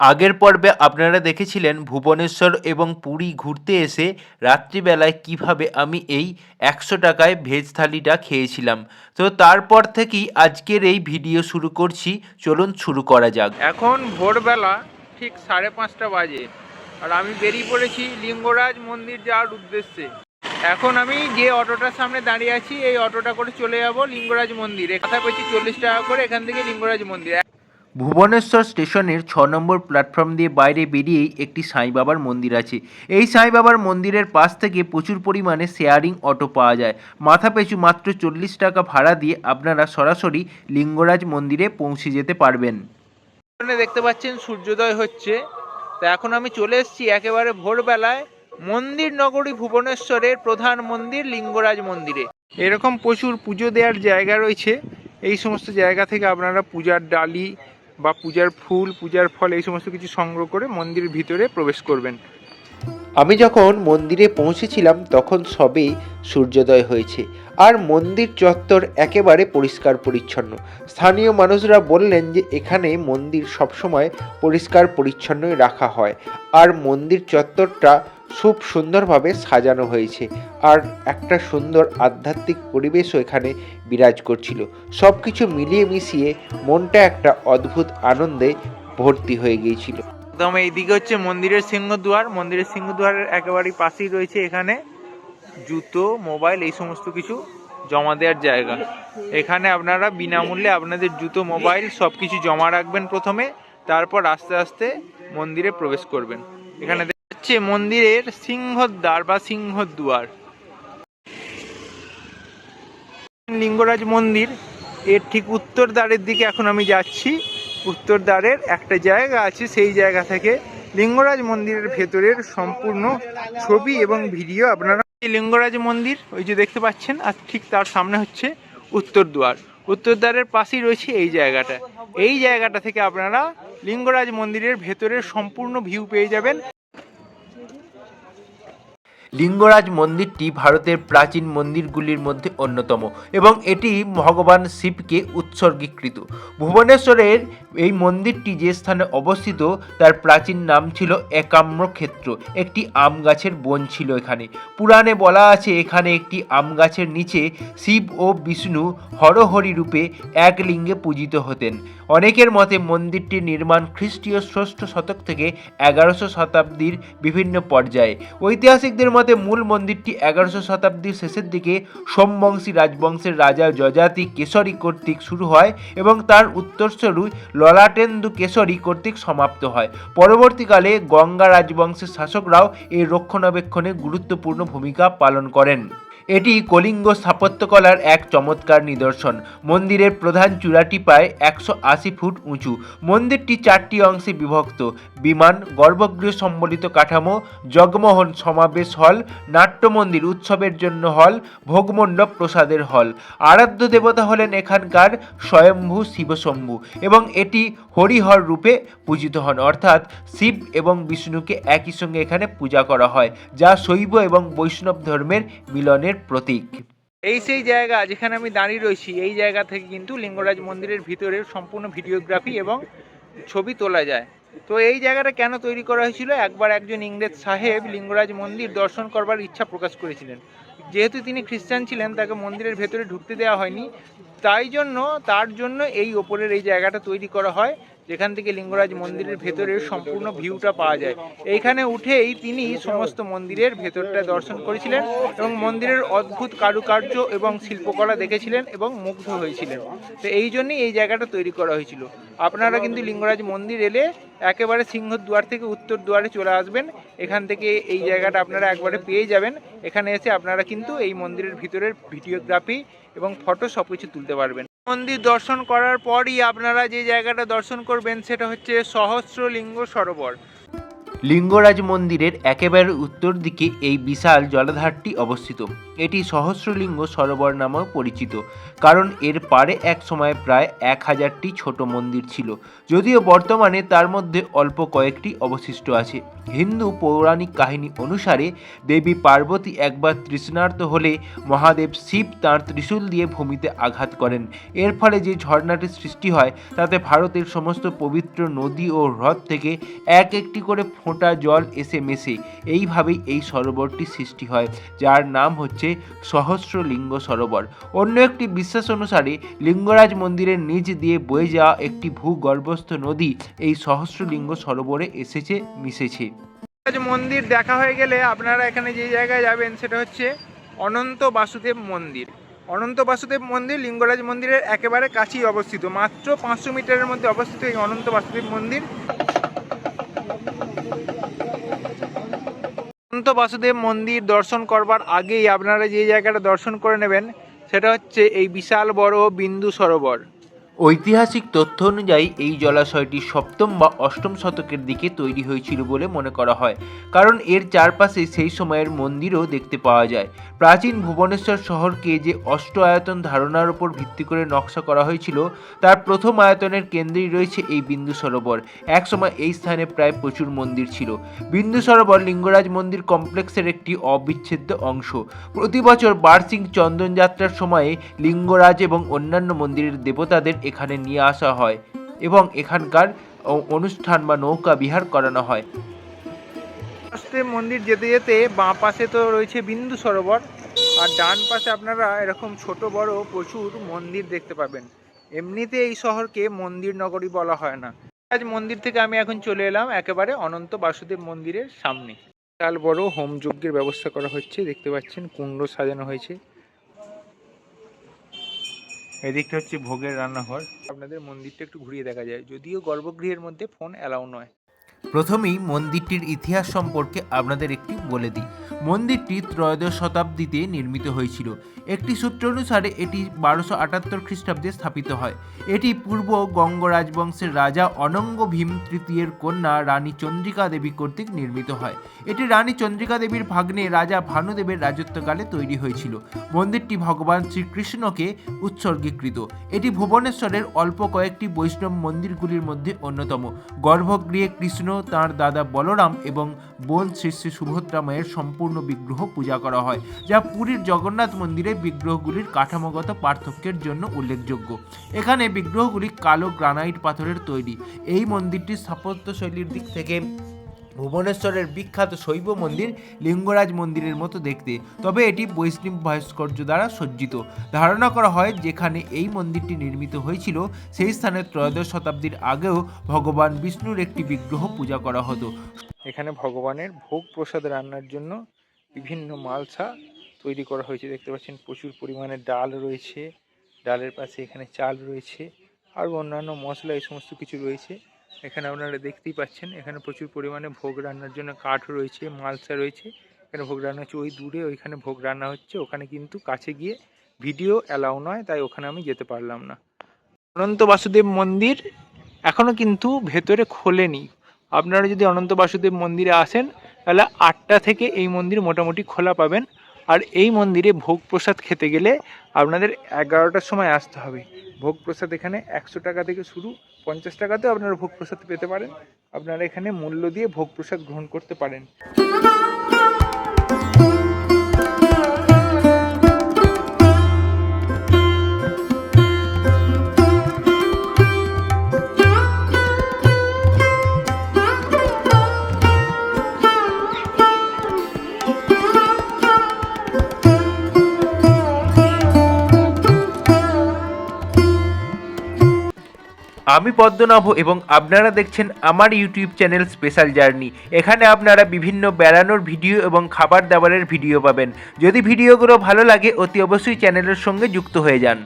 আগের পর্বে আপনারা দেখেছিলেন ভুবনেশ্বর এবং পুরী ঘুরতে এসে রাত্রিবেলায় কীভাবে আমি এই একশো টাকায় ভেজ থালিটা খেয়েছিলাম। তো তারপর থেকেই আজকের এই ভিডিও শুরু করছি। চলুন শুরু করা যাক। এখন ভোরবেলা ঠিক সাড়ে পাঁচটা বাজে আর আমি বেরিয়ে পড়েছি লিঙ্গরাজ মন্দির যাওয়ার উদ্দেশ্যে। এখন আমি যে অটোটার সামনে দাঁড়িয়ে আছি, এই অটোটা করে চলে যাব লিঙ্গরাজ মন্দিরে। কথা পেয়েছি চল্লিশ টাকা করে, এখান থেকে লিঙ্গরাজ মন্দির। ভুবনেশ্বর স্টেশনের ছ নম্বর প্ল্যাটফর্ম দিয়ে বাইরে বেরিয়েই একটি সাই বাবার মন্দির আছে। এই সাই বাবার মন্দিরের পাশ থেকে প্রচুর পরিমাণে শেয়ারিং অটো পাওয়া যায়। মাথা পিছু মাত্র চল্লিশ টাকা ভাড়া দিয়ে আপনারা সরাসরি লিঙ্গরাজ মন্দিরে পৌঁছে যেতে পারবেন। এখানে দেখতে পাচ্ছেন সূর্যোদয় হচ্ছে। তা এখন আমি চলে এসেছি একেবারে ভোরবেলায় মন্দির নগরী ভুবনেশ্বরের প্রধান মন্দির লিঙ্গরাজ মন্দিরে। এরকম প্রচুর পুজো দেওয়ার জায়গা রয়েছে। এই সমস্ত জায়গা থেকে আপনারা পূজার ডালি বা পূজার ফুল, পূজার ফল এই সমস্ত কিছু সংগ্রহ করে মন্দিরের ভিতরে প্রবেশ করবেন। আমি যখন মন্দিরে পৌঁছেছিলাম, তখন সবেই সূর্যোদয় হয়েছে। আর মন্দির চত্বর একেবারে পরিষ্কার পরিচ্ছন্ন। স্থানীয় মানুষরা বললেন যে, এখানে মন্দির সবসময় পরিষ্কার পরিচ্ছন্নই রাখা হয়। আর মন্দির চত্বরটা খুব সুন্দরভাবে সাজানো হয়েছে। আর একটা সুন্দর আধ্যাত্মিক পরিবেশও এখানে বিরাজ করছিল। সব কিছু মিলিয়ে মিশিয়ে মনটা একটা অদ্ভুত আনন্দে ভর্তি হয়ে গিয়েছিল। একদম এইদিকে হচ্ছে মন্দিরের সিংহদুয়ার। মন্দিরের সিংহদ্বারের একেবারেই পাশেই রয়েছে এখানে জুতো, মোবাইল, এই সমস্ত কিছু জমা দেওয়ার জায়গা। এখানে আপনারা বিনামূল্যে আপনাদের জুতো, মোবাইল সব কিছু জমা রাখবেন প্রথমে, তারপর আস্তে আস্তে মন্দিরে প্রবেশ করবেন। এখানে যাচ্ছে মন্দিরের সিংহদ্বার বা সিংহদুয়ার। লিঙ্গরাজ মন্দির, এর ঠিক উত্তর দ্বারের দিকে এখন আমি যাচ্ছি। উত্তর দ্বারের একটা জায়গা আছে, সেই জায়গা থেকে লিঙ্গরাজ মন্দিরের ভেতরের সম্পূর্ণ ছবি এবং ভিডিও আপনারা লিঙ্গরাজ মন্দির, ওই যে দেখতে পাচ্ছেন, আর ঠিক তার সামনে হচ্ছে উত্তর দুয়ার। উত্তর দ্বারের পাশেই রয়েছে এই জায়গাটা। এই জায়গাটা থেকে আপনারা লিঙ্গরাজ মন্দিরের ভেতরের সম্পূর্ণ ভিউ পেয়ে যাবেন। লিঙ্গরাজ মন্দিরটি ভারতের প্রাচীন মন্দিরগুলির মধ্যে অন্যতম এবং এটি ভগবান শিবকে উৎসর্গীকৃত। ভুবনেশ্বরের এই মন্দিরটি যে স্থানে অবস্থিত তার প্রাচীন নাম ছিল একাম্র ক্ষেত্র একটি আম গাছের বন ছিল এখানে। পুরাণে বলা আছে, এখানে একটি আম গাছের নিচে শিব ও বিষ্ণু হরহরি রূপে এক লিঙ্গে পূজিত হতেন। অনেকের মতে মন্দিরটির নির্মাণ খ্রিস্টীয় ষষ্ঠ শতক থেকে এগারোশো শতাব্দীর বিভিন্ন পর্যায়ে। ঐতিহাসিকদের মতে মূল মন্দিরটি এগারোশো শতাব্দীর শেষের দিকে সোমবংশী রাজবংশের রাজা যজাতি কেশরী কর্তৃক শুরু হয় এবং তার উত্তরস্বরূপ ললাটেন্দু কেশরী কর্তৃক সমাপ্ত হয়। পরবর্তীকালে গঙ্গা রাজবংশের শাসকরাও এই রক্ষণাবেক্ষণে গুরুত্বপূর্ণ ভূমিকা পালন করেন। এটি কলিঙ্গ স্থাপত্যকলার এক চমৎকার নিদর্শন। মন্দিরের প্রধান চূড়াটি প্রায় একশো আশি ফুট উঁচু। মন্দিরটি চারটি অংশে বিভক্ত। বিমান, গর্ভগৃহ সম্বলিত কাঠামো, জগমোহন সমাবেশ হল নাট্য মন্দির উৎসবের জন্য হল, ভোগমণ্ডপ প্রসাদের হল। আরাধ্য দেবতা হলেন এখানকার স্বয়ম্ভু শিবশম্ভু এবং এটি হরিহর রূপে পূজিত হন। অর্থাৎ শিব এবং বিষ্ণুকে একই সঙ্গে এখানে পূজা করা হয়, যা শৈব এবং বৈষ্ণব ধর্মের মিলনের প্রতীক। এই সেই জায়গা যেখানে আমি দাঁড়িয়ে রয়েছি, এই জায়গা থেকে কিন্তু লিঙ্গরাজ মন্দিরের ভিতরে সম্পূর্ণ ভিডিওগ্রাফি এবং ছবি তোলা যায়। তো এই জায়গাটা কেন তৈরি করা হয়েছিল? একবার একজন ইংরেজ সাহেব লিঙ্গরাজ মন্দির দর্শন করবার ইচ্ছা প্রকাশ করেছিলেন। যেহেতু তিনি খ্রিস্টান ছিলেন, তাকে মন্দিরের ভেতরে ঢুকতে দেওয়া হয়নি। তাই জন্য, তার জন্য এই ওপরের এই জায়গাটা তৈরি করা হয়। যেখান থেকে লিঙ্গরাজ মন্দিরের ভেতরের সম্পূর্ণ ভিউটা পাওয়া যায়। এইখানে উঠেই তিনি সমস্ত মন্দিরের ভেতরটা দর্শন করেছিলেন এবং মন্দিরের অদ্ভুত কারুকার্য এবং শিল্পকলা দেখেছিলেন এবং মুগ্ধ হয়েছিলেন। তো এই জন্যই এই জায়গাটা তৈরি করা হয়েছিল। আপনারা কিন্তু লিঙ্গরাজ মন্দির এলে একেবারে সিংহদ্বার থেকে উত্তর দুয়ারে চলে আসবেন। এখান থেকে এই জায়গাটা আপনারা একবারে পেয়ে যাবেন। এখানে এসে আপনারা কিন্তু এই মন্দিরের ভিতরের ভিডিওগ্রাফি এবং ফটো সব কিছু তুলতে পারবেন। মন্দির দর্শন করার পরই আপনারা যে জায়গাটা দর্শন করবেন সেটা হচ্ছে সহস্রলিঙ্গ সরোবর। লিঙ্গরাজ মন্দিরের একেবারে উত্তর দিকে এই বিশাল জলাধারটি অবস্থিত। এটি সহস্রলিঙ্গ সরোবর নামেও পরিচিত, কারণ এর পারে এক সময় প্রায় এক হাজারটি ছোট মন্দির ছিল, যদিও বর্তমানে তার মধ্যে অল্প কয়েকটি অবশিষ্ট আছে। হিন্দু পৌরাণিক কাহিনী অনুসারে দেবী পার্বতী একবার তৃষ্ণার্ত হলে মহাদেব শিব তাঁর ত্রিশূল দিয়ে ভূমিতে আঘাত করেন। এর ফলে যে ঝর্ণাটির সৃষ্টি হয়, তাতে ভারতের সমস্ত পবিত্র নদী ও হ্রদ থেকে এক একটি করে ফোঁটা জল এসে মেশে। এইভাবেই এই সরোবরটি সৃষ্টি হয়, যার নাম হচ্ছে সহস্রলিঙ্গ সরোবর। অন্য একটি বিশ্বাস অনুসারে লিঙ্গরাজ মন্দিরের নিচ দিয়ে বয়ে যাওয়া একটি ভূগর্ভস্থ নদী এই সহস্রলিঙ্গ সরোবরে এসেছে, মিশেছে। মন্দির দেখা হয়ে গেলে আপনারা এখানে যে জায়গায় যাবেন সেটা হচ্ছে অনন্ত বাসুদেব মন্দির। অনন্ত বাসুদেব মন্দির লিঙ্গরাজ মন্দিরের একেবারে কাছেই অবস্থিত। মাত্র পাঁচশো মিটারের মধ্যে অবস্থিত এই অনন্ত বাসুদেব মন্দির। অনন্ত বাসুদেব মন্দির দর্শন করবার আগেই আপনারা যে জায়গাটা দর্শন করে নেবেন, সেটা হচ্ছে এই বিশাল বড় বিন্দু সরোবর। ঐতিহাসিক তথ্য অনুযায়ী, এই জলাশয়টি সপ্তম বা অষ্টম শতকের দিকে তৈরি হয়েছিল বলে মনে করা হয়। কারণ এর চারপাশে সেই সময়ের মন্দিরও দেখতে পাওয়া যায়। প্রাচীন ভুবনেশ্বর শহরকে যে অষ্ট আয়তন ধারণার উপর ভিত্তি করে নকশা করা হয়েছিল, তার প্রথম আয়তনের কেন্দ্রেই রয়েছে এই বিন্দু সরোবর। একসময় এই স্থানে প্রায় প্রচুর মন্দির ছিল। বিন্দু সরোবর লিঙ্গরাজ মন্দির কমপ্লেক্সের একটি অবিচ্ছেদ্য অংশ। প্রতি বছর বার্ষিক চন্দন যাত্রার সময়ে লিঙ্গরাজ এবং অন্যান্য মন্দিরের দেবতাদের এখানে নিয়ে আসা হয় এবং এখানকার অনুষ্ঠান বা নৌকা বিহার করানো হয়। মন্দির যেতে যেতে বাঁ পাশে তো রয়েছে বিন্দু সরোবর, আর ডান পাশে আপনারা এরকম ছোট বড় প্রচুর মন্দির দেখতে পাবেন। এমনিতে এই শহরকে মন্দির নগরী বলা হয় না। আজ মন্দির থেকে আমি এখন চলে এলাম একেবারে অনন্ত বাসুদেব মন্দিরের সামনে। বিশাল বড় হোম যজ্ঞের ব্যবস্থা করা হচ্ছে, দেখতে পাচ্ছেন কুণ্ড সাজানো হয়েছে। এদিকটা হচ্ছে ভোগের রান্নাঘর। আপনাদের মন্দিরটা একটু ঘুরিয়ে দেখা যায়। যদিও গর্ভগৃহের মধ্যে ফোন অ্যালাউ নয়। প্রথমেই মন্দিরটির ইতিহাস সম্পর্কে আপনাদের একটি বলে দিই। মন্দিরটি ত্রয়োদশ শতাব্দীতে নির্মিত হয়েছিল। একটি সূত্র অনুসারে এটি বারোশো আটাত্তর খ্রিস্টাব্দে স্থাপিত হয়। এটি পূর্ব গঙ্গ রাজবংশের রাজা অনঙ্গ ভীম তৃতীয়ের কন্যা রানী চন্দ্রিকা দেবী কর্তৃক নির্মিত হয়। এটি রানী চন্দ্রিকা দেবীর ভাগ্নে রাজা ভানুদেবের রাজত্বকালে তৈরি হয়েছিল। মন্দিরটি ভগবান শ্রীকৃষ্ণকে উৎসর্গীকৃত। এটি ভুবনেশ্বরের অল্প কয়েকটি বৈষ্ণব মন্দিরগুলির মধ্যে অন্যতম। গর্ভগৃহে কৃষ্ণ তাঁর দাদা বলরাম এবং বোন শ্রী শ্রী সুভদ্রা মায়ের সম্পূর্ণ বিগ্রহ পূজা করা হয়, যা পুরীর জগন্নাথ মন্দিরে বিগ্রহগুলির কাঠামোগত পার্থক্যের জন্য উল্লেখযোগ্য। এখানে বিগ্রহগুলি কালো গ্রানাইট পাথরের তৈরি। এই মন্দিরটি স্থাপত্যশৈলীর দিক থেকে ভুবনেশ্বরের বিখ্যাত শৈব মন্দির লিঙ্গরাজ মন্দিরের মতো দেখতে। তবে এটি বৈষ্ণব ভাস্কর্য দ্বারা সজ্জিত। ধারণা করা হয়, যেখানে এই মন্দিরটি নির্মিত হয়েছিল, সেই স্থানে ত্রয়োদশ শতাব্দীর আগেও ভগবান বিষ্ণুর একটি বিগ্রহ পূজা করা হতো। এখানে ভগবানের ভোগ প্রসাদ রান্নার জন্য বিভিন্ন মালসা তৈরি করা হয়েছে। দেখতে পাচ্ছেন, প্রচুর পরিমাণে ডাল রয়েছে। ডালের পাশে এখানে চাল রয়েছে। আর অন্যান্য মশলা, এই সমস্ত কিছু রয়েছে। এখানে আপনারা দেখতেই পাচ্ছেন, এখানে প্রচুর পরিমাণে ভোগ রান্নার জন্য কাঠ রয়েছে, মালসা রয়েছে। এখানে ভোগ রান্না হচ্ছে ওই দূরে, ওইখানে ভোগ রান্না হচ্ছে। ওখানে কিন্তু কাছে গিয়ে ভিডিও অ্যালাউ নয়, তাই ওখানে আমি যেতে পারলাম না। অনন্ত বাসুদেব মন্দির এখনও কিন্তু ভেতরে খোলেনি। আপনারা যদি অনন্ত বাসুদেব মন্দিরে আসেন, তাহলে আটটা থেকে এই মন্দির মোটামুটি খোলা পাবেন। আর এই মন্দিরে ভোগ প্রসাদ খেতে গেলে আপনাদের এগারোটার সময় আসতে হবে। ভোগ প্রসাদ এখানে একশো টাকা থেকে শুরু পঞ্চাশ টাকাতেও আপনারা ভোগ প্রসাদ পেতে পারেন। আপনারা এখানে মূল্য দিয়ে ভোগ প্রসাদ গ্রহণ করতে পারেন। আমি পদ্মনাভ এবং আপনারা দেখছেন আমার ইউটিউব চ্যানেল স্পেশাল জার্নি। এখানে আপনারা বিভিন্ন বেড়ানোর ভিডিও এবং খাবার দাবারের ভিডিও পাবেন। যদি ভিডিওগুলো ভালো লাগে, অতি অবশ্যই চ্যানেলের সঙ্গে যুক্ত হয়ে যান।